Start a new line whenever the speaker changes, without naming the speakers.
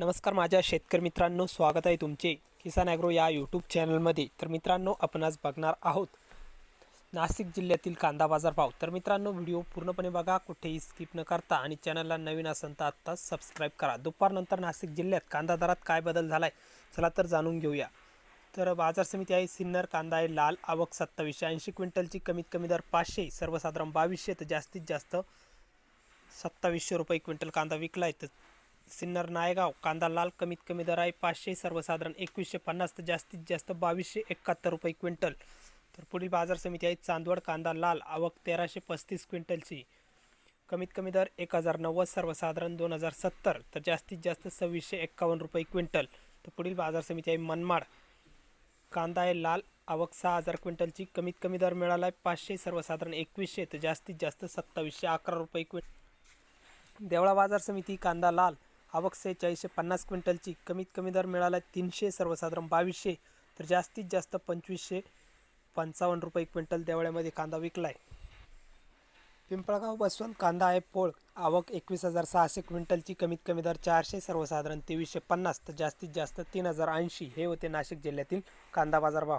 नमस्कार माझ्या शेतकरी मित्रांनो स्वागत आहे तुमचे किसान ॲग्रो या यूट्यूब चॅनलमध्ये तर मित्रांनो आपण आज बघणार आहोत नाशिक जिल्ह्यातील कांदा बाजार भाव. तर मित्रांनो व्हिडिओ पूर्णपणे बघा कुठेही स्किप न करता आणि चॅनलला नवीन असेल तर आत्ताच सबस्क्राईब करा. दुपारनंतर नाशिक जिल्ह्यात कांदा दरात काय बदल झाला आहे चला तर जाणून घेऊया. तर बाजार समिती आहे सिन्नर कांदा आहे लाल आवक सत्तावीसशे ऐंशी क्विंटलची कमीत कमी दर पाचशे सर्वसाधारण बावीसशे तर जास्तीत जास्त सत्तावीसशे रुपये क्विंटल कांदा विकला आहे तर सिन्नर नायगाव कांदा लाल कमीत कमी दर आहे पाचशे सर्वसाधारण एकवीसशे पन्नास तर जास्तीत जास्त बावीसशे एकाहत्तर रुपये क्विंटल. तर पुढील बाजार समिती आहे चांदवड कांदा लाल आवक तेराशे पस्तीस क्विंटलची. कमीत कमी दर एक हजार नव्वद सर्वसाधारण दोन हजार सत्तर तर जास्तीत जास्त सव्वीसशे एक्कावन्न रुपये क्विंटल. तर पुढील बाजार समिती आहे मनमाड. कांदा आहे लाल आवक सहा हजार क्विंटलची. कमीत कमी दर मिळाला आहे पाचशे सर्वसाधारण एकवीसशे तर जास्तीत जास्त सत्तावीसशे अकरा रुपये क्विंटल देवळा बाजार समिती कांदा लाल आवक सेहेचाळीसशे पन्नास क्विंटलची कमीत कमी दर मिळाला आहे तीनशे सर्वसाधारण बावीसशे तर जास्तीत जास्त पंचवीसशे पंचावन्न रुपये क्विंटल देवळ्यामध्ये कांदा विकला आहे पिंपळगाव बसवंत कांदा आहे पोळ. आवक एकवीस हजार सहाशे क्विंटलची कमीत कमी दर चारशे सर्वसाधारण तेवीसशे पन्नास तर जास्तीत जास्त तीन हजार ऐंशी. हे होते नाशिक जिल्ह्यातील कांदा बाजार भाव